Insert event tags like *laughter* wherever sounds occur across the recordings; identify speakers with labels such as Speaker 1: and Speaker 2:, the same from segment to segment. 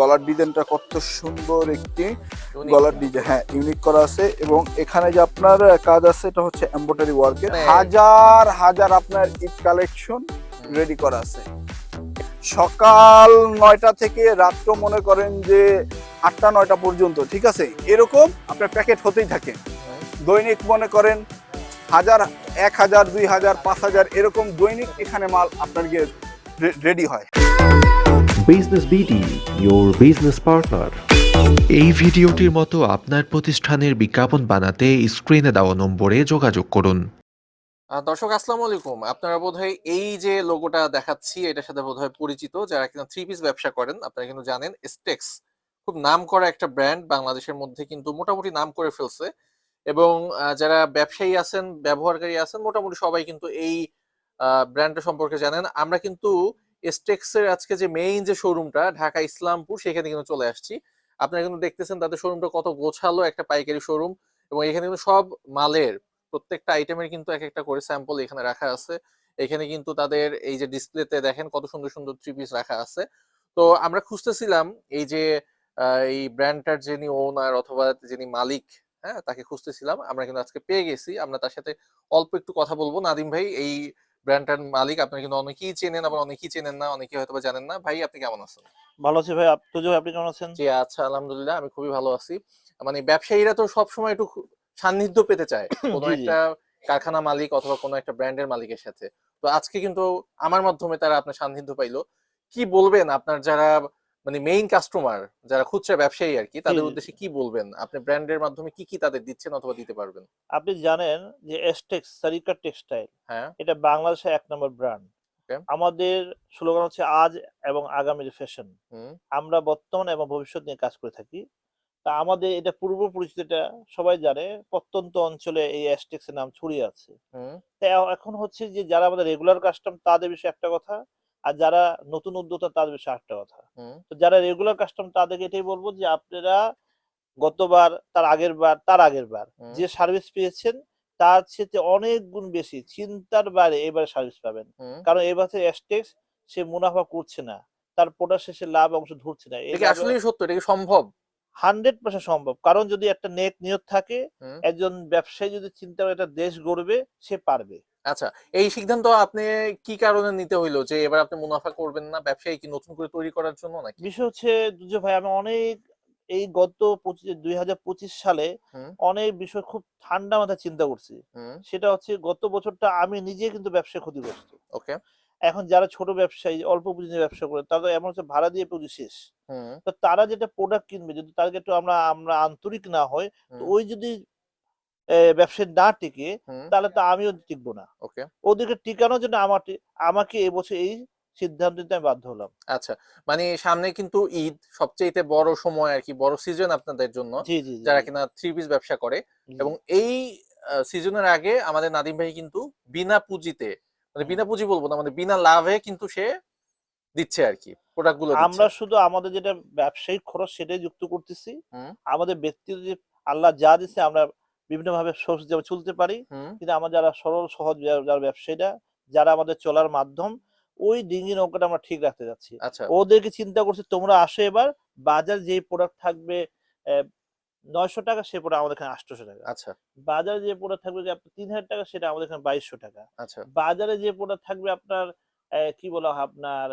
Speaker 1: গলার ডিজাইনটা কত সুন্দর একটি গলার ডিজাইন হ্যাঁ ইউনিক করা আছে এবং এখানে যে আপনার কাজ আছে এটা হচ্ছে এমব্রয়ডারি ওয়ার্কের হাজার হাজার আপনার ঈদ কালেকশন রেডি করা আছে। সকাল নয়টা থেকে রাত্র মনে করেন যে আটটা নয়টা পর্যন্ত ঠিক আছে? এরকম আপনার প্যাকেট হতেই থাকে। দৈনিক মনে করেন হাজার এক হাজার দুই হাজার পাঁচ হাজার এরকম দৈনিক এখানে মাল আপনার গিয়ে রেডি হয়।
Speaker 2: Business BD, your business partner.
Speaker 3: এই ভিডিওটির মতো আপনার প্রতিষ্ঠানের বিজ্ঞাপন বানাতে স্ক্রিনে দেওয়া নম্বরে যোগাযোগ করুন।
Speaker 4: দর্শক আসসালামু আলাইকুম। আপনারা বোধহয় এই যে লোগোটা দেখাচ্ছি এটার সাথে বোধহয় পরিচিত। যারা কিনা থ্রি পিস ব্যবসা করেন আপনারা কিন্তু জানেন স্টেক্স খুব নাম করা একটা ব্র্যান্ড বাংলাদেশের মধ্যে কিন্তু মোটামুটি নাম করে ফেলছে। এবং যারা ব্যবসায়ী আছেন ব্যবহারকারী আছেন মোটামুটি সবাই কিন্তু এই ব্র্যান্ডটা সম্পর্কে জানেন। আমরা কিন্তু স্টেক্স এর আজকে যে মেইন যে শোরুমটা ঢাকা, ইসলামপুর, সেখানে কিন্তু চলে আসছি। আপনারা কিন্তু দেখতেছেন তাদের শোরুমটা কত গোছালো একটা পাইকারি শোরুম এবং এখানে কিন্তু সব মালের, প্রত্যেকটা আইটেমের কিন্তু এক একটা করে স্যাম্পল এখানে রাখা আছে। এখানে কিন্তু তাদের এই যে ডিসপ্লেতে দেখেন কত সুন্দর সুন্দর থ্রি পিস রাখা আছে। তো আমরা খুঁজতেছিলাম এই যে এই ব্র্যান্ডটার যিনি ওনার অথবা যিনি মালিক হ্যাঁ তাকে খুঁজতেছিলাম। আমরা কিন্তু আজকে পেয়ে গেছি। আমরা তার সাথে অল্প একটু কথা বলব। নাদিম ভাই, এই ব্র্যান্ডটার মালিক আপনার কিন্তু অনেকেই চেনেন আবার অনেকেই চেনেন না অনেকেই হয়তো জানেন না। ভাই আপনি কেমন আছেন?
Speaker 5: ভালো আছি ভাই। তুজো আপনি কেমন আছেন?
Speaker 4: জি আচ্ছা আলহামদুলিল্লাহ আমি খুবই ভালো আছি। মানে ব্যবসায়ীরা তো সবসময় একটু সান্নিধ্য পেতে চায়। *coughs* কোনো। একটা কারখানা মালিক অথবা কোনো একটা ব্র্যান্ডের মালিকের সাথে। তো আজকে কিন্তু আমার মাধ্যমে তারা আপনার সান্নিধ্য পাইলো। কি বলবেন আপনার যারা মানে মেইন কাস্টমার যারা খুচরা ব্যবসায়ী আর কি তাদের। উদ্দেশ্যে কি বলবেন? আপনি ব্র্যান্ডের মাধ্যমে কি কি তাদের দিচ্ছেন অথবা দিতে পারবেন?
Speaker 5: আপনি জানেন যে এসটেক্স সারিকা টেক্সটাইল
Speaker 4: হ্যাঁ।
Speaker 5: এটা বাংলাদেশের এক নম্বর ব্র্যান্ড আমাদের স্লোগান হচ্ছে আজ এবং আগামীর ফ্যাশন আমরা বর্তমান এবং ভবিষ্যৎ নিয়ে কাজ করে থাকি। তা আমাদের এটা পূর্ব পরিচিতিটা সবাই জানে প্রত্যন্ত অঞ্চলে এই এসটেক্স এর নাম ছড়িয়ে আছে। তা এখন হচ্ছে যে যারা আমাদের রেগুলার কাস্টম তাদের বিষয়ে একটা কথা আর যারা নতুন উদ্যোক্তা তাদের বিষয়ে একটা কথা। তো যারা রেগুলার কাস্টম তাদেরকে এটাই বলব যে আপনারা গতবার তার আগের বার তার আগের বার যে সার্ভিস পেয়েছেন তার সাথে অনেক গুণ বেশি চিন্তার বাইরে এবারে সার্ভিস পাবেন। কারণ এবারে এস্টেক্স সে মুনাফা করছে না। তার প্রোডাক্ট শেষে লাভ অংশ ধরছে না।
Speaker 4: এটা কি আসলেই সত্য? এটা কি সম্ভব?
Speaker 5: হান্ড্রেড পার্সেন্ট সম্ভব। কারণ যদি একটা নেক নিয়ত থাকে একজন ব্যবসায়ী যদি চিন্তা করে একটা দেশ গড়বে সে পারবে।
Speaker 4: আচ্ছা এই সিদ্ধান্ত আপনি কি কারণে নিতে হইল? যে এবার আপনি মুনাফা করবেন না ব্যবসায়ী কি নতুন করে তৈরি করার জন্য নাকি?
Speaker 5: বিষয় হচ্ছে দুজো ভাই আমি অনেক এই গত পঁচিশ দুই হাজার পঁচিশ সালে অনেক বিষয় খুব ঠান্ডা মাথায় চিন্তা করছি। সেটা হচ্ছে গত বছরটা আমি নিজে কিন্তু ব্যবসায় ক্ষতিগ্রস্ত।
Speaker 4: ওকে।
Speaker 5: এখন যারা ছোট ব্যবসায়ী অল্প পুঁজি নিয়ে ব্যবসা করে তারা তো এমন হচ্ছে ভাড়া দিয়ে পুঁজি শেষ। তো তারা যেটা প্রোডাক্ট কিনবে যদি তাদেরকে একটু আমরা আমরা আন্তরিক না হয় তো ওই যদি ব্যবসায় না টিকে তাহলে তো আমিও টিকবো না।
Speaker 4: ওকে।
Speaker 5: ওদেরকে টিকানোর জন্য আমার আমাকে এবছর এই সিদ্ধান্ত নিতে আমি বাধ্য হলাম।
Speaker 4: আচ্ছা মানে সামনে কিন্তু ঈদ সবচেয়ে বড় সময় আর কি বড় সিজন আপনাদের জন্য যারা কিনা থ্রি পিস ব্যবসা করে। এবং এই সিজনের আগে আমাদের নাদিম ভাই কিন্তু বিনা পুঁজিতে মানে বিনা পুঁজি বলব না মানে বিনা লাভে কিন্তু সে দিচ্ছে আর কি প্রোডাক্টগুলো
Speaker 5: আমরা শুধু আমাদের যেটা ব্যবসায়িক খরচ সেটাই যুক্ত করতেছি। আমাদের ব্যক্তিগত যে আল্লাহ যা দিচ্ছে আমরা বিভিন্ন ভাবে সোর্স যেমন চলতে পারি কিন্তু আমার যারা সরল সহজ যারা ব্যবসায়ীরা যারা আমাদের চলার মাধ্যম ওই ডিঙ্গি নৌকাটা আমরা ঠিক রাখতে যাচ্ছি।
Speaker 4: আচ্ছা।
Speaker 5: ওদেরকে চিন্তা করছে তোমরা আসো এবার বাজার যে প্রোডাক্ট থাকবে নয়শো টাকা সে প্রোডাক্ট আমাদের এখানে আটশোশো টাকা।
Speaker 4: আচ্ছা।
Speaker 5: বাজারে যে প্রোডাক্ট থাকবে তিন হাজার টাকা সেটা আমাদের এখানে বাইশশো টাকা।
Speaker 4: আচ্ছা।
Speaker 5: বাজারে যে প্রোডাক্ট থাকবে আপনার কি বলা হয় আপনার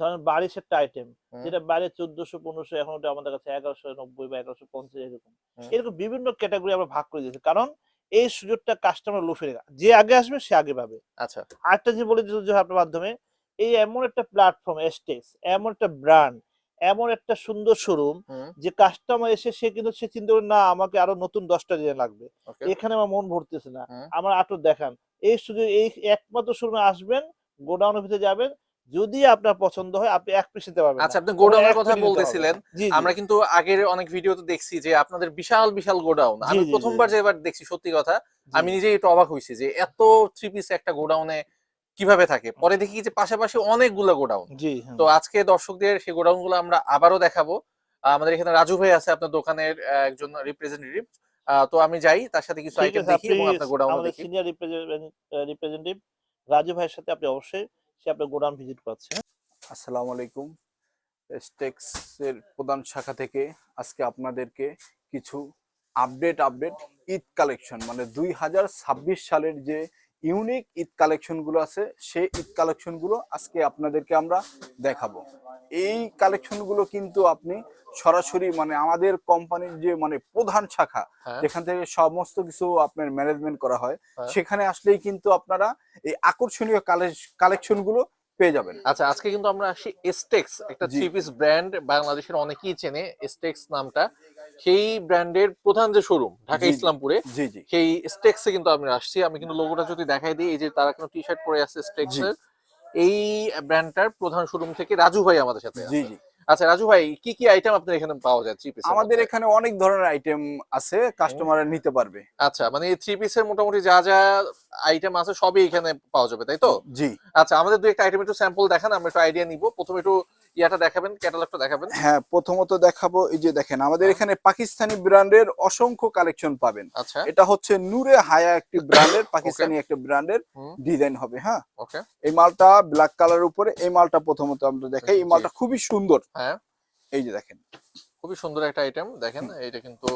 Speaker 5: ধরেন বাড়ির একটা আইটেম যেটা বাইরে চোদ্দশো পনেরোশো এখন ওটা আমাদের কাছে এগারোশো নব্বই বা এগারোশো পঞ্চাশ এরকম। এরকম বিভিন্ন ক্যাটাগরি আমরা ভাগ করে দিয়েছি। কারণ এই সুযোগটা কাস্টমার লুফে যে আগে আসবে সে আগে পাবে।
Speaker 4: আচ্ছা।
Speaker 5: আরেকটা যে বলে দিতে আপনার মাধ্যমে এই এমন একটা প্ল্যাটফর্ম এস্টেক্স এমন একটা ব্র্যান্ড এমন একটা সুন্দর শোরুম যে কাস্টমার এসে সে কিন্তু সে চিন্তা করে না আমাকে আরও নতুন দশটা ডিজাইন লাগবে। এখানে আমার মন ভরতেছে না। আমার আটো দেখান। এই সুযোগ এই একমাত্র শোরুমে আসবেন গোডাউনের ভিতরে যাবেন যদি আপনার পছন্দ হয় আপনি এক পিস নিতে পারবেন
Speaker 4: আচ্ছা আপনি গোডাউনের কথা। বলতেছিলেন। আমরা কিন্তু আগের অনেক ভিডিও ভিডিওতে দেখছি যে আপনাদের বিশাল বিশাল গোডাউন। আমি প্রথমবার
Speaker 5: জি।
Speaker 4: যে এবার দেখছি সত্যি কথা আমি নিজেই একটু অবাক হয়েছি যে এত থ্রি পিস একটা গোডাউনে কীভাবে থাকে। পরে দেখি যে পাশাপাশি অনেকগুলো গোডাউন।
Speaker 5: জি হ্যাঁ।
Speaker 4: তো আজকে দর্শকদের সেই গোডাউনগুলো আমরা আবারও দেখাবো। আমাদের এখানে রাজু ভাই আছে আপনার দোকানের একজন রিপ্রেজেন্টেটিভ তো আমি যাই তার সাথে কিছু আইটেম দেখি এবং আপনার গোডাউন
Speaker 5: আমাদের
Speaker 4: দেখি।
Speaker 5: সিনিয়র রিপ্রেজেন্টেটিভ রাজু ভাইয়ের সাথে আপনি অবশ্যই সে আপনার গোডাউন ভিজিট করছে
Speaker 1: আসসালামু আলাইকুম। স্টেক্সের প্রধান শাখা থেকে আজকে আপনাদেরকে কিছু আপডেট আপডেট ঈদ কালেকশন মানে দুই হাজার ছাব্বিশ সালের যে ইউনিক ঈদ কালেকশনগুলো আছে সেই ঈদ কালেকশনগুলো আজকে আপনাদেরকে আমরা দেখাবো এই কালেকশনগুলো কিন্তু আপনি সরাসরি মানে আমাদের কোম্পানির যে মানে প্রধান শাখা
Speaker 4: হ্যাঁ
Speaker 1: যেখান থেকে সমস্ত কিছু আপনার ম্যানেজমেন্ট করা হয়
Speaker 4: হ্যাঁ।
Speaker 1: সেখানে আসলেই কিন্তু আপনারা এই আকর্ষণীয় কালেকশনগুলো পেয়ে যাবেন।
Speaker 4: আচ্ছা আজকে কিন্তু আমরা আসি এস্টেক্স একটা থ্রি পিস ব্র্যান্ড বাংলাদেশের অনেকেই চেনে এস্টেক্স নামটা। সেই ব্র্যান্ডের প্রধান যে শোরুম ঢাকা। ইসলামপুরে
Speaker 1: জি জি।
Speaker 4: সেই স্টেক্সে কিন্তু আমি আসছি। আমি কিন্তু লোগোটা যদি দেখাই দিই এই যে তারা কিন্তু টি শার্ট পরে আছে স্টেক্সের এই ব্র্যান্ডটার প্রধান শোরুম থেকে রাজু ভাই আমাদের সাথে
Speaker 1: জি জি।
Speaker 4: আচ্ছা রাজু ভাই কি কি আইটেম আপনার এখানে পাওয়া যায় থ্রি পিস
Speaker 1: আমাদের এখানে অনেক ধরনের আইটেম আছে কাস্টমাররা নিতে পারবে।
Speaker 4: আচ্ছা মানে এই থ্রি পিসের মোটামুটি যা যা আইটেম আছে সবই এখানে পাওয়া যাবে তাই তো?
Speaker 1: জি।
Speaker 4: আচ্ছা আমাদের দু একটা আইটেম একটু স্যাম্পল দেখান আমরা একটু আইডিয়া নিব। প্রথমে একটু ইয়াটা দেখাবেন ক্যাটালগটা দেখাবেন।
Speaker 1: হ্যাঁ প্রথমত দেখাবো এই যে দেখেন আমাদের
Speaker 4: হ্যাঁ।
Speaker 1: এখানে পাকিস্তানি ব্র্যান্ডের অসংখ্য কালেকশন পাবেন।
Speaker 4: আচ্ছা।
Speaker 1: এটা হচ্ছে নূরে হায়া একটি ব্র্যান্ডের *coughs* পাকিস্তানি একটা ব্র্যান্ডের ডিজাইন হবে হ্যাঁ।
Speaker 4: ওকে
Speaker 1: এই মালটা ব্ল্যাক কালার উপরে এই মালটা প্রথমত আমরা দেখাই। এই মালটা খুবই সুন্দর।
Speaker 4: হ্যাঁ।
Speaker 1: এই যে দেখেন।
Speaker 4: খুবই সুন্দর একটা আইটেম দেখেন এটা কিন্তু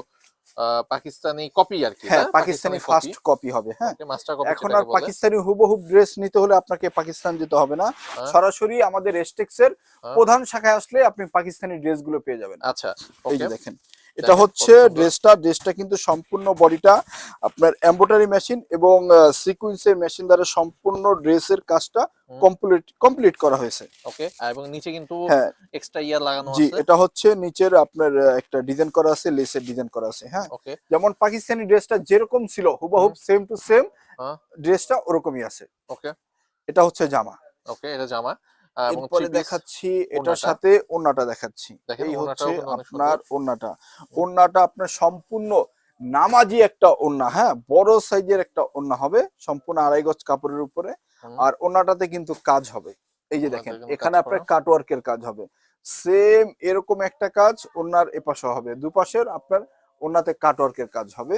Speaker 4: পাকিস্তানি কপি আর কি
Speaker 1: হ্যাঁ পাকিস্তানি ফার্স্ট কপি হবে হ্যাঁ।
Speaker 4: মাস্টার কপি
Speaker 1: এখন আর পাকিস্তানি হুবহু ড্রেস নিতে হলে আপনাকে পাকিস্তান যেতে হবে না।
Speaker 4: হ্যাঁ।
Speaker 1: সরাসরি আমাদের এস্টেক্স এর
Speaker 4: হ্যাঁ।
Speaker 1: প্রধান শাখায় আসলে আপনি পাকিস্তানি ড্রেসগুলো পেয়ে যাবেন।
Speaker 4: আচ্ছা
Speaker 1: এই দেখেন। এটা হচ্ছে ড্রেসটা ড্রেসটা কিন্তু সম্পূর্ণ বডিটা আপনার এমব্রয়ডারি মেশিন এবং সিকুয়েন্সের মেশিন দ্বারা সম্পূর্ণ ড্রেসের কাজটা। কমপ্লিট কমপ্লিট করা হয়েছে।
Speaker 4: ওকে এবং নিচে কিন্তু
Speaker 1: হ্যাঁ।
Speaker 4: এক্সট্রা ইয়ার লাগানো আছে।
Speaker 1: জি এটা হচ্ছে নিচের আপনার একটা ডিজাইন করা আছে লেসের ডিজাইন করা আছে হ্যাঁ।
Speaker 4: ওকে
Speaker 1: যেমন পাকিস্তানি ড্রেসটা যেরকম ছিল হুবহুব সেম টু সেম
Speaker 4: হ্যাঁ।
Speaker 1: ড্রেসটা ওরকমই আছে।
Speaker 4: ওকে
Speaker 1: এটা হচ্ছে জামা।
Speaker 4: ওকে এটা জামা।
Speaker 1: এরপরে দেখাচ্ছি এটার সাথে ওন্নাটা দেখাচ্ছি। এই হচ্ছে আপনার
Speaker 4: সুন্দর।
Speaker 1: ওন্নাটা। ওন্নাটা আপনার সম্পূর্ণ নামাজি একটা ওন্না হ্যাঁ? বড় সাইজের একটা ওন্না হবে সম্পূর্ণ আড়াই গজ কাপড়ের উপরে। আর ওন্নাটাতে কিন্তু কাজ হবে। এই যে দেখেন এখানে আপনার
Speaker 4: করা।
Speaker 1: কাটওয়ার্কের কাজ হবে। সেম এরকম একটা কাজ ওন্নার এপাশে হবে। দুপাশের আপনার ওন্নাতে কাটওয়ার্কের কাজ হবে।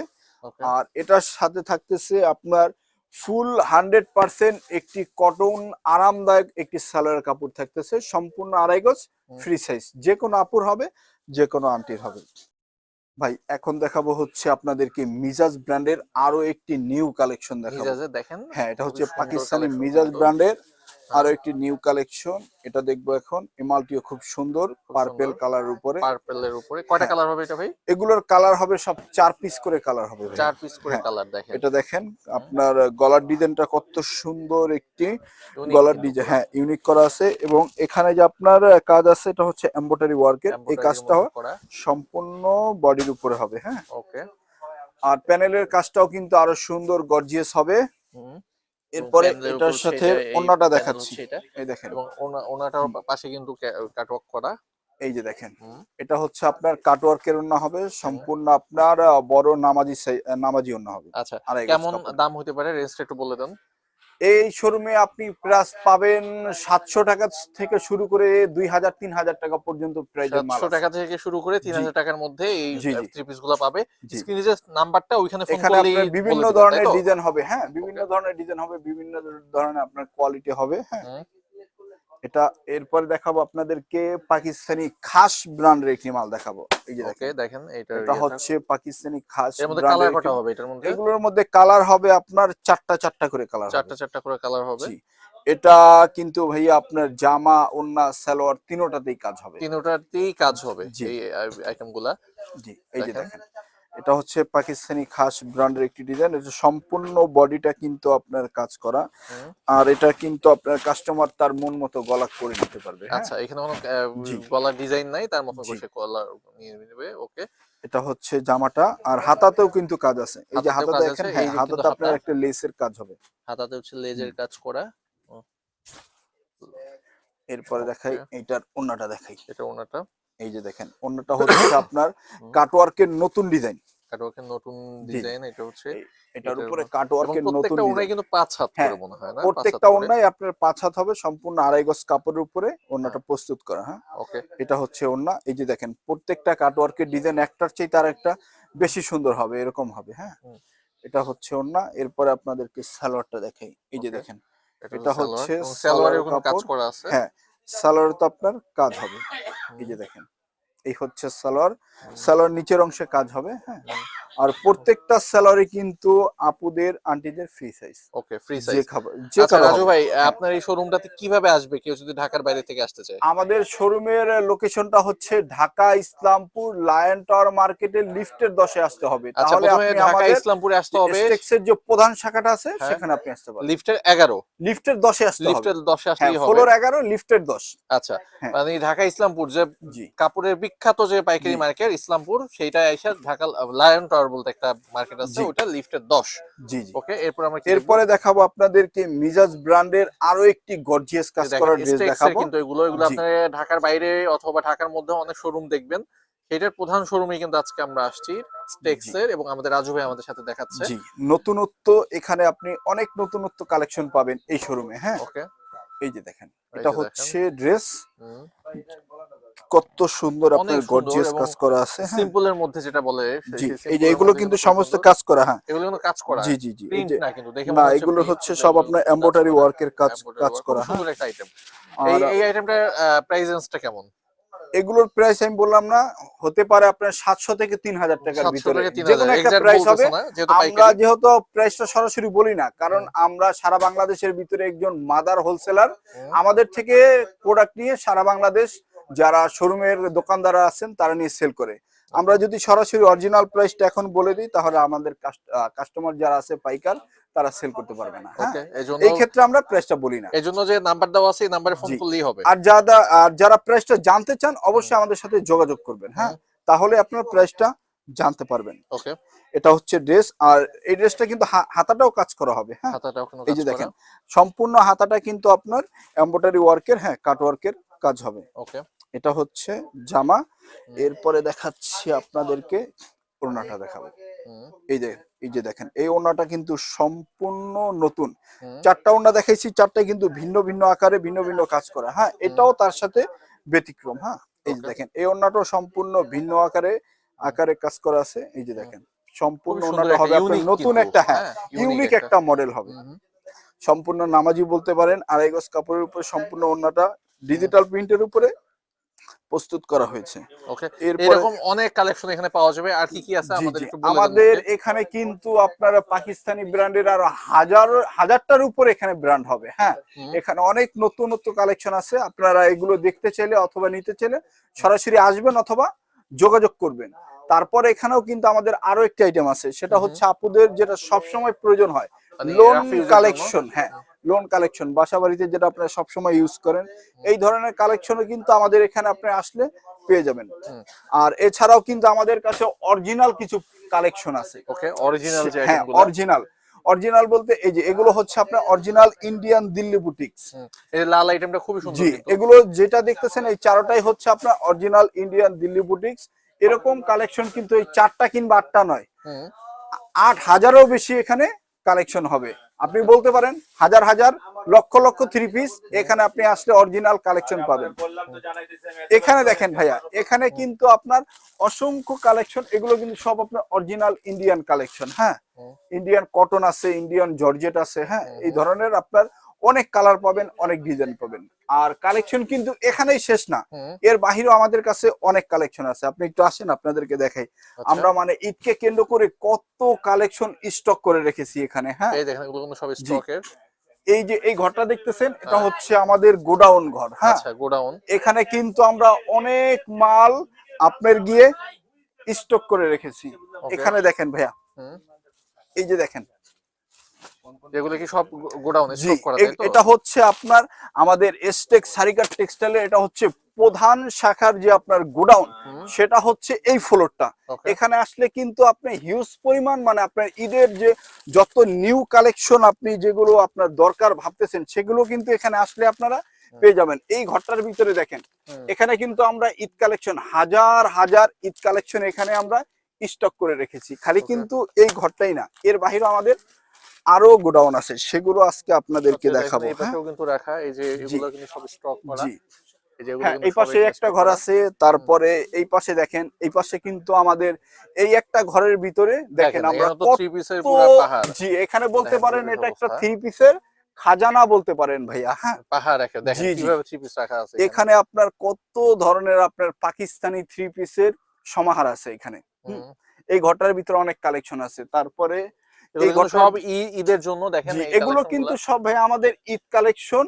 Speaker 1: আর এটার সাথে থাকতেছে আপনার ফুল হান্ড্রেড পার্সেন্ট একটি কটন আরামদায়ক একটি সালোয়ার কাপড় থাকতেছে। সম্পূর্ণ আড়াই গজ ফ্রি সাইজ যে কোনো আপুর হবে যে কোনো আন্টির হবে। ভাই এখন দেখাবো হচ্ছে আপনাদেরকে মিজাজ ব্র্যান্ডের আরও একটি নিউ কালেকশন দেখাবো।
Speaker 4: দেখেন
Speaker 1: হ্যাঁ এটা হচ্ছে
Speaker 4: পাকিস্তানের
Speaker 1: পাকিস্তানি মিজাজ ব্র্যান্ডের আরও একটি নিউ কালেকশন এটা দেখব এখন। এমালটিও খুব সুন্দর পার্পেল কালার উপরে।
Speaker 4: পার্পেলের উপরে। কয়টা
Speaker 1: হ্যাঁ।
Speaker 4: কালার হবে এটা ভাই?
Speaker 1: এগুলোর কালার হবে সব চার পিস করে কালার হবে
Speaker 4: চার পিস করে
Speaker 1: হ্যাঁ,
Speaker 4: কালার দেখেন।
Speaker 1: এটা দেখেন আপনার গলার ডিজাইনটা কত সুন্দর একটি গলার ডিজাইন হ্যাঁ ইউনিক করা আছে। এবং এখানে যে আপনার কাজ আছে এটা হচ্ছে এমব্রয়ডারি ওয়ার্কের এই কাজটা সম্পূর্ণ বডির উপরে হবে হ্যাঁ।
Speaker 4: ওকে
Speaker 1: আর প্যানেলের কাজটাও কিন্তু আরও সুন্দর গর্জিয়াস হবে। এরপরে এটার সাথে অন্যটা দেখাচ্ছি। এই দেখেন।
Speaker 4: এবং ওনা- পাশে কিন্তু কাটওয়ার্ক করা।
Speaker 1: এই যে দেখেন। এটা হচ্ছে আপনার কাটওয়ার্কের অন্য হবে সম্পূর্ণ আপনার বড় নামাজি নামাজি ওন্না হবে।
Speaker 4: আচ্ছা কেমন দাম হতে পারে? রেঞ্জটা একটু বলে দেন।
Speaker 1: এই শোরুমে আপনি প্রাইস পাবেন সাতশো টাকা থেকে শুরু করে দুই হাজার তিন হাজার টাকা পর্যন্ত প্রাইস
Speaker 4: সাতশো। টাকা থেকে শুরু করে তিন হাজার টাকার মধ্যে এই। থ্রি পিসগুলো পাবে। স্ক্রিনে যে নাম্বারটা ওইখানে ফোন
Speaker 1: এখানে আপনার বিভিন্ন ধরনের ডিজাইন হবে হ্যাঁ বিভিন্ন ধরনের ডিজাইন হবে বিভিন্ন ধরনের আপনার কোয়ালিটি হবে হ্যাঁ। এটা এরপর দেখাবো আপনাদেরকে পাকিস্তানি খাস ব্র্যান্ডের একটি মাল দেখাবো। এই যে
Speaker 4: ওকে
Speaker 1: দেখেন।
Speaker 4: এটা
Speaker 1: এটা হচ্ছে পাকিস্তানি খাস
Speaker 4: এর মধ্যে কালার কটা হবে এটার মধ্যে?
Speaker 1: এগুলোর মধ্যে কালার হবে আপনার চারটা চারটা করে কালার
Speaker 4: চারটা চারটা করে কালার হবে।
Speaker 1: এটা কিন্তু ভাইয়া আপনার জামা ওন্না সালোয়ার তিনোটাতেই কাজ হবে।
Speaker 4: তিনটাতেই কাজ হবে। এই আইটেমগুলা।
Speaker 1: জি এই যে
Speaker 4: দেখেন।
Speaker 1: এটা হচ্ছে পাকিস্তানি খাস ব্র্যান্ডের একটি ডিজাইন এটা সম্পূর্ণ বডিটা কিন্তু আপনার কাজ করা। আর এটা কিন্তু আপনার কাস্টমার তার মন মতো গলা করে নিতে পারবে হ্যাঁ?
Speaker 4: আচ্ছা এখানে কোনো। গলার ডিজাইন নাই তার মতো। করে কলার নিয়ে নেবে ওকে।
Speaker 1: এটা হচ্ছে জামাটা আর হাতাতেও কিন্তু কাজ আছে। এই যে
Speaker 4: হাতাতে
Speaker 1: দেখেন হ্যাঁ হাতাতে আপনার একটা লেসের কাজ হবে।
Speaker 4: হাতাতে হচ্ছে লেজের কাজ করা।
Speaker 1: এরপরে দেখাই. এইটার অন্যটা দেখাই।
Speaker 4: এটা ওনাটা
Speaker 1: এই যে দেখেন অন্যটা হচ্ছে *coughs* আপনার। কাটওয়ার্কের নতুন ডিজাইন
Speaker 4: কাটওয়ার্কের নতুন ডিজাইন এটা হচ্ছে
Speaker 1: এটার উপরে কাটওয়ার্কের নতুন
Speaker 4: প্রত্যেকটা ওনাই কিন্তু পাঁচ হাত
Speaker 1: হ্যাঁ,
Speaker 4: করে মনে হয় না?
Speaker 1: প্রত্যেকটা অন্যায় আপনার পাঁচ হাত হবে সম্পূর্ণ আড়াই গজ কাপড়ের উপরে অন্যটা প্রস্তুত করা হ্যাঁ?
Speaker 4: ওকে।
Speaker 1: এটা হচ্ছে ওন্না এই যে দেখেন প্রত্যেকটা কাটওয়ার্কের ডিজাইন একটার চেয়ে তার একটা বেশি সুন্দর হবে এরকম হবে হ্যাঁ? এটা হচ্ছে ওন্না এরপরে আপনাদেরকে সালোয়ারটা দেখাই। এই যে দেখেন
Speaker 4: এটা হচ্ছে সালোয়ারের কাজ করা আছে?
Speaker 1: হ্যাঁ সালোয়ার তো আপনার কাজ হবে। এই যে দেখেন এই হচ্ছে সালোয়ার। সালোয়ার নিচের অংশে কাজ হবে হ্যাঁ? আর প্রত্যেকটা স্যালারি কিন্তু আপুদের আন্টিদের free size
Speaker 4: okay free size যে
Speaker 1: খাবার যে
Speaker 4: আচ্ছা রাজু ভাই
Speaker 1: হ্যাঁ।
Speaker 4: আপনার এই শোরুমটাতে কীভাবে আসবে? কেউ যদি ঢাকার বাইরে থেকে আসতে চায়।
Speaker 1: আমাদের শোরুমের লোকেশনটা হচ্ছে ঢাকা ইসলামপুর লায়ন টাওয়ার মার্কেটের লিফটের দশে আসতে হবে।
Speaker 4: আচ্ছা
Speaker 1: তাহলে আপনি
Speaker 4: ঢাকা ইসলামপুরে আসতে হবে।
Speaker 1: স্টেক্সের যে প্রধান শাখাটা আছে
Speaker 4: হ্যাঁ।
Speaker 1: সেখানে আপনি আসতে পারবেন।
Speaker 4: লিফটের এগারো।
Speaker 1: লিফটের দশে আসতে হবে।
Speaker 4: লিফটের দশে
Speaker 1: হ্যাঁ
Speaker 4: আসলেই হবে।
Speaker 1: ফ্লোর এগারো লিফটের দশ।
Speaker 4: আচ্ছা
Speaker 1: হ্যাঁ।
Speaker 4: মানে ঢাকা ইসলামপুর যে কাপড়ের বিখ্যাত যে পাইকারি মার্কেট ইসলামপুর সেইটা এসে ঢাকা লায়ন টাওয়ার বলতে একটা মার্কেট আছে ওটা লিফটের দশ।
Speaker 1: জি জি।
Speaker 4: ওকে এরপর আমরা
Speaker 1: এরপরে দেখাবো? আপনাদেরকে মিজাজ ব্র্যান্ডের আরও একটি গর্জিয়াস কাজ করা ড্রেস দেখাবো।
Speaker 4: কিন্তু এগুলো এগুলো। আপনার ঢাকার বাইরে অথবা ঢাকার মধ্যে অনেক শোরুম দেখবেন। সেটার প্রধান শোরুমে কিন্তু আজকে আমরা আসছি স্টেক্স এর এবং আমাদের রাজু ভাই আমাদের সাথে দেখাচ্ছে।
Speaker 1: জি নতুনত্ব এখানে আপনি অনেক নতুনত্ব কালেকশন পাবেন এই শোরুমে হ্যাঁ?
Speaker 4: ওকে
Speaker 1: এই যে দেখেন এটা হচ্ছে ড্রেস। কত সুন্দর আপনার গর্জিয়াস কাজ করা আছে হ্যাঁ।
Speaker 4: সিম্পলের মধ্যে যেটা বলে
Speaker 1: জি এই যে এগুলো কিন্তু সমস্ত কাজ করা হ্যাঁ।
Speaker 4: এগুলো কিন্তু কাজ করা।
Speaker 1: জি জি জি
Speaker 4: না কিন্তু দেখে
Speaker 1: না
Speaker 4: হচ্ছে
Speaker 1: এগুলো হচ্ছে সব আপনার এমব্রয়ডারি
Speaker 4: করা।
Speaker 1: ওয়ার্কের কাজ কাজ করা হ্যাঁ।
Speaker 4: সুন্দর একটা আইটেম এই
Speaker 1: আইটেমটা
Speaker 4: এই আইটেমটার প্রাইস রেঞ্জটা কেমন?
Speaker 1: এগুলোর প্রাইস আমি বললাম না হতে পারে আপনার সাতশো থেকে তিন হাজার টাকার ভিতরে।
Speaker 4: যেকোনো
Speaker 1: একটা প্রাইস হবে। আমরা যেহেতু প্রাইসটা সরাসরি বলি না কারণ আমরা সারা বাংলাদেশের ভিতরে একজন মাদার হোলসেলার আমাদের থেকে প্রোডাক্ট নিয়ে সারা বাংলাদেশ যারা শোরুমের দোকানদার আছেন তারা নিয়ে সেল করে। আমরা যদি সরাসরি অরিজিনাল প্রাইসটা এখন বলে দিই তাহলে আমাদের কাস্টমার যারা আছে পাইকার তারা সেল করতে পারবে না হ্যাঁ? এই ক্ষেত্রে আমরা প্রাইসটা বলি না।
Speaker 4: এজন্য যে নাম্বার দেওয়া আছে এই নাম্বারে ফোন করলেই হবে।
Speaker 1: আর যারা আর যারা প্রাইসটা জানতে চান অবশ্যই আমাদের সাথে যোগাযোগ করবেন হ্যাঁ? তাহলে আপনার প্রাইসটা জানতে পারবেন।
Speaker 4: ওকে
Speaker 1: এটা হচ্ছে ড্রেস আর এই ড্রেসটা কিন্তু হাতাটাও কাজ করা হবে হ্যাঁ? এই যে দেখেন সম্পূর্ণ হাতাটা কিন্তু আপনার এমব্রয়ডারি ওয়ার্কের হ্যাঁ কাট ওয়ার্কের কাজ হবে।
Speaker 4: ওকে
Speaker 1: এটা হচ্ছে জামা। এরপরে দেখাচ্ছি আপনাদেরকে ওড়নাটা দেখাবো। এই যে এই যে দেখেন এই ওড়নাটা কিন্তু সম্পূর্ণ নতুন। চারটা ওড়না দেখাইছি চারটাই কিন্তু ভিন্ন ভিন্ন আকারে ভিন্ন ভিন্ন কাজ করা। হ্যাঁ এটাও তার সাথে ব্যতিক্রম হ্যাঁ? এই যে দেখেন এই ওড়নাটাও সম্পূর্ণ ভিন্ন আকারে আকারে কাজ করা আছে। এই যে দেখেন সম্পূর্ণ ওড়নাটা হবে আপনার নতুন একটা হ্যাঁ
Speaker 4: হ্যাঁ,
Speaker 1: ইউনিক একটা। মডেল হবে। সম্পূর্ণ নামাজি বলতে পারেন আড়াই গজ কাপড়ের উপরে সম্পূর্ণ ওড়নাটা ডিজিটাল প্রিন্টের উপরে। প্রস্তুত করা হয়েছে।
Speaker 4: ওকে এরকম অনেক কালেকশন এখানে পাওয়া যাবে। আর কি কি আছে আমাদের একটু
Speaker 1: আমাদের এখানে কিন্তু আপনারা পাকিস্তানি ব্র্যান্ডের আরও হাজার হাজারটার উপর এখানে ব্র্যান্ড হবে হ্যাঁ? এখানে অনেক নতুন নতুন কালেকশন আছে। আপনারা এগুলো দেখতে চাইলে অথবা নিতে চাইলে সরাসরি আসবেন অথবা যোগাযোগ করবেন। তারপর এখানেও কিন্তু আমাদের আরও একটি আইটেম আছে। সেটা হচ্ছে আপুদের যেটা সবসময় প্রয়োজন হয়
Speaker 4: মানে
Speaker 1: লোন কালেকশন হ্যাঁ। লোন কালেকশন বাসা বাড়িতে যেটা আপনারা সবসময় ইউজ করেন এই ধরনের কালেকশনও কিন্তু আমাদের এখানে আপনি আসলে পেয়ে যাবেন। আর এছাড়াও কিন্তু আমাদের কাছে অরিজিনাল কিছু কালেকশন আছে।
Speaker 4: ওকে অরিজিনাল
Speaker 1: হ্যাঁ অরিজিনাল অরিজিনাল বলতে এই যে এগুলো হচ্ছে আপনার অরিজিনাল ইন্ডিয়ান দিল্লি বুটিক্স
Speaker 4: এই লাল আইটেমটা খুবই সুন্দর
Speaker 1: জি এগুলো যেটা দেখতেছেন এই চারটাই হচ্ছে আপনার অরিজিনাল ইন্ডিয়ান দিল্লি বুটিক্স এরকম কালেকশন কিন্তু এই চারটা কিংবা আটটা নয়। আট হাজারও বেশি এখানে কালেকশন হবে। আপনি বলতে পারেন হাজার হাজার লক্ষ লক্ষ থ্রি পিস এখানে আপনি আসলে অরিজিনাল কালেকশন পাবেন। এখানে দেখেন ভাইয়া এখানে কিন্তু আপনার অসংখ্য কালেকশন এগুলো কিন্তু সব আপনার অরিজিনাল ইন্ডিয়ান কালেকশন হ্যাঁ? ইন্ডিয়ান কটন আছে ইন্ডিয়ান জর্জেট আছে হ্যাঁ? এই ধরনের আপনার অনেক কালার পাবেন অনেক ডিজাইন পাবেন। আর কালেকশন কিন্তু এখানেই শেষ না। এর বাহিরেও আমাদের কাছে অনেক কালেকশন আছে। আপনি একটু আসেন আপনাদেরকে দেখাই।
Speaker 4: আচ্ছা।
Speaker 1: আমরা মানে ঈদকে কেন্দ্র করে কত কালেকশন স্টক করে রেখেছি এখানে হ্যাঁ?
Speaker 4: এই দেখেন এগুলো সব স্টকের
Speaker 1: এই যে এই ঘরটা দেখতেছেন এটা হচ্ছে আমাদের গোডাউন ঘর হ্যাঁ?
Speaker 4: আচ্ছা গোডাউন।
Speaker 1: এখানে কিন্তু আমরা অনেক মাল আপনার গিয়ে স্টক করে রেখেছি। এখানে দেখেন ভাইয়া। এই যে দেখেন
Speaker 4: এগুলো কি সব গোডাউনে স্টক করা তো?
Speaker 1: এটা হচ্ছে আপনার আমাদের এসটেক সারিকার টেক্সটাইলের এটা হচ্ছে প্রধান শাখার যে আপনার গোডাউন সেটা হচ্ছে এই ফ্লোরটা। এখানে আসলে কিন্তু আপনি হিউজ পরিমাণ মানে আপনার ঈদের যে যত নিউ কালেকশন আপনি যেগুলো আপনার দরকার ভাবতেছেন সেগুলো কিন্তু এখানে আসলে আপনারা পেয়ে যাবেন। এই ঘরটার ভিতরে দেখেন এখানে কিন্তু আমরা ঈদ কালেকশন হাজার হাজার ঈদ কালেকশন এখানে আমরা স্টক করে রেখেছি। খালি কিন্তু এই ঘরটাই না এর বাহিরে আমাদের আরও গোডাউন আছে সেগুলো আজকে আপনাদেরকে দেখাবো হ্যাঁ?
Speaker 4: কিন্তু রাখা এই যে এগুলো কিন্তু সব স্টক করা।
Speaker 1: জি।
Speaker 4: এই যে এগুলো
Speaker 1: হ্যাঁ এই পাশে একটা ঘর আছে তারপরে এই পাশে দেখেন এই পাশে কিন্তু আমাদের এই একটা ঘরের ভিতরে দেখেন আমরা জি এখানে বলতে পারেন এটা একটা থ্রি পিসের খাজানা বলতে পারেন ভাইয়া হ্যাঁ?
Speaker 4: পাহাড় একটা দেখেন
Speaker 1: জি, জি।
Speaker 4: কীভাবে থ্রি পিস রাখা আছে
Speaker 1: এখানে। আপনার কত ধরনের আপনার পাকিস্তানি থ্রি পিসের সমাহার আছে এখানে। এই ঘরটার ভিতরে অনেক কালেকশন আছে তারপরে
Speaker 4: এগুলো সব ঈদের জন্য দেখেন
Speaker 1: এগুলো কিন্তু সব ভাই আমাদের ঈদ কালেকশন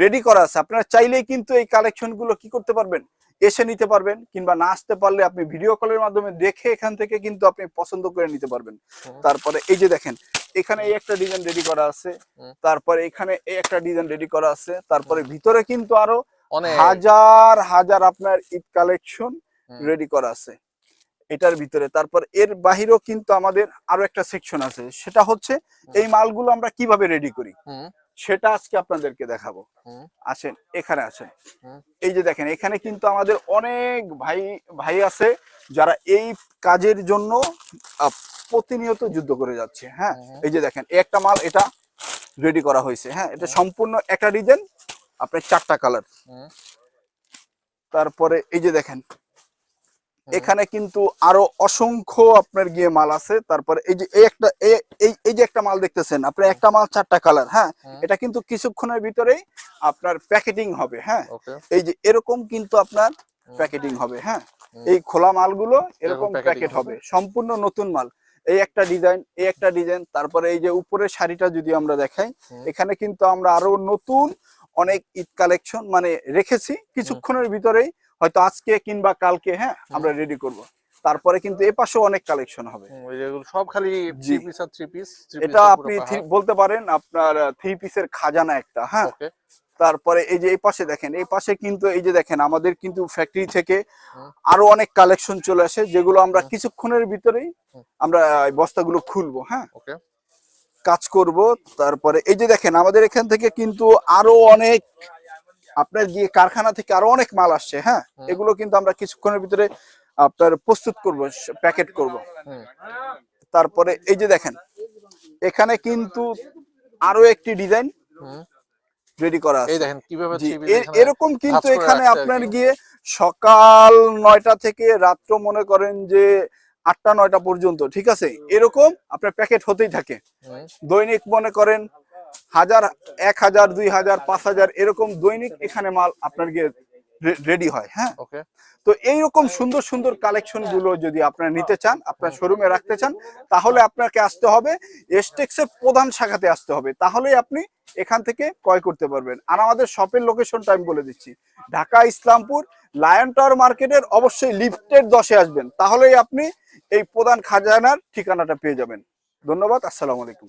Speaker 1: রেডি করা আছে। আপনারা চাইলেই কিন্তু এই কালেকশনগুলো কি করতে পারবেন? এসে নিতে পারবেন কিংবা না আসতে পারলে আপনি ভিডিও কলের মাধ্যমে দেখে এখান থেকে কিন্তু আপনি পছন্দ করে নিতে পারবেন। তারপরে এই যে দেখেন এখানে এই একটা ডিজাইন রেডি করা আছে। তারপরে এখানে এই একটা ডিজাইন রেডি করা আছে। তারপরে ভিতরে কিন্তু
Speaker 4: আরও
Speaker 1: হাজার হাজার আপনার ঈদ কালেকশন রেডি করা আছে। এটার ভিতরে। তারপর এর বাহিরেও কিন্তু আমাদের আরও একটা সেকশন আছে। সেটা হচ্ছে এই মালগুলো আমরা কীভাবে রেডি করি? সেটা আজকে আপনাদেরকে দেখাবো। আসেন এখানে আসেন। এই যে দেখেন এখানে কিন্তু আমাদের অনেক ভাই ভাই আছে যারা এই কাজের জন্য প্রতিনিয়ত যুদ্ধ করে যাচ্ছে। হ্যাঁ? এই যে দেখেন একটা মাল এটা রেডি করা হয়েছে। হ্যাঁ? এটা সম্পূর্ণ একটা ডিজাইন আপনার চারটা কালার তারপরে এই যে দেখেন। এখানে কিন্তু আরও অসংখ্য আপনার গিয়ে মাল আছে। তারপরে এই যে এই একটা এই এই যে একটা মাল দেখতেছেন আপনার একটা মাল চারটা কালার হ্যাঁ? এটা কিন্তু কিছুক্ষণের ভিতরেই আপনার প্যাকেটিং হবে হ্যাঁ? এই যে এরকম কিন্তু আপনার প্যাকেটিং হবে হ্যাঁ? এই খোলা মালগুলো এরকম প্যাকেট হবে সম্পূর্ণ নতুন মাল। এই একটা ডিজাইন এই একটা ডিজাইন তারপরে এই যে উপরের শাড়িটা যদি আমরা দেখাই এখানে কিন্তু আমরা আরও নতুন অনেক ঈদ কালেকশন মানে রেখেছি। কিছুক্ষণের ভিতরেই হয়তো আজকে কিংবা কালকে হ্যাঁ আমরা রেডি করব। তারপরে কিন্তু এ পাশেও অনেক কালেকশন হবে।
Speaker 4: সব খালি। থ্রি পিস আর থ্রি পিস
Speaker 1: এটা আপনি বলতে পারেন আপনার থ্রি পিসের খাজানা একটা হ্যাঁ। তারপরে এই যে এই পাশে দেখেন এই পাশে কিন্তু এই যে দেখেন আমাদের কিন্তু ফ্যাক্টরি থেকে আরও অনেক কালেকশন চলে আসে যেগুলো আমরা কিছুক্ষণের ভিতরেই আমরা বস্তাগুলো খুলবো হ্যাঁ। কাজ করব তারপরে এই যে দেখেন আমাদের এখান থেকে কিন্তু আরও অনেক আপনার গিয়ে কারখানা থেকে আরও অনেক মাল আসছে হ্যাঁ? এগুলো কিন্তু আমরা কিছুক্ষণের ভিতরে আপনার প্রস্তুত করব প্যাকেট করব। তারপরে এই যে দেখেন এখানে কিন্তু আরও একটি ডিজাইন রেডি করা আছে। এরকম কিন্তু এখানে আপনার গিয়ে সকাল নয়টা থেকে রাত্র মনে করেন যে আটটা নয়টা পর্যন্ত ঠিক আছে? এরকম আপনার প্যাকেট হতেই থাকে। দৈনিক মনে করেন হাজার এক হাজার দুই হাজার পাঁচ হাজার এরকম দৈনিক এখানে মাল আপনার গিয়ে রেডি হয় হ্যাঁ? তো এইরকম সুন্দর সুন্দর কালেকশনগুলো যদি আপনারা নিতে চান আপনার শোরুমে রাখতে চান তাহলে আপনাকে আসতে হবে এসটেক্সের প্রধান শাখাতে আসতে হবে। তাহলেই আপনি এখান থেকে ক্রয় করতে পারবেন। আর আমাদের শপের লোকেশনটা আমি বলে দিচ্ছি। ঢাকা ইসলামপুর লায়ন টাওয়ার মার্কেটের অবশ্যই লিফটের দশে আসবেন। তাহলেই আপনি এই প্রধান খাজানার ঠিকানাটা পেয়ে যাবেন। ধন্যবাদ আসসালামু আলাইকুম।